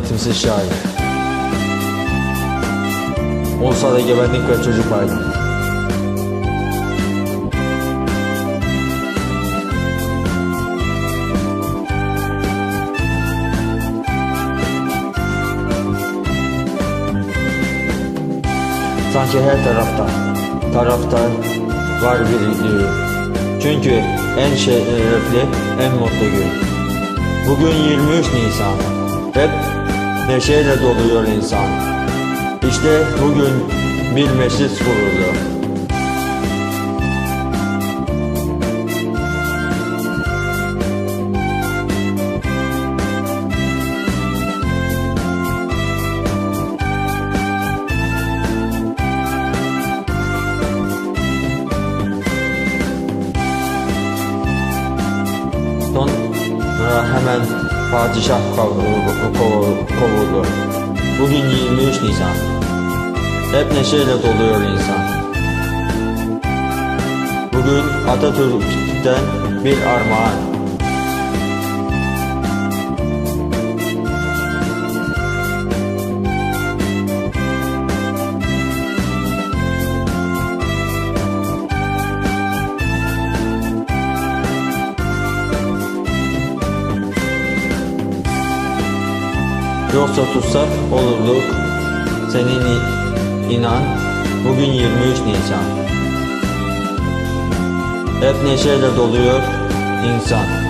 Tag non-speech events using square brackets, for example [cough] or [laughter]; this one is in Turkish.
Eğitimsiz [clears throat] şair. Olsa da gebenlik ve çocuk bayramı. Sanki her tarafta, tarafta var birliği. Çünkü en şerefli, en mutlu gün. Bugün 23 Nisan. Hep neşeyle doluyor insan. İşte bugün bir meclis kuruldu. Sonra hemen padişah kovuldu. Bugün 23 Nisan. Hep neşeyle doluyor insan. Bugün Atatürk'ten bir armağan. Yoksa tutsak olurduk. Senin inan bugün 23 Nisan. Hep neşeyle doluyor insan.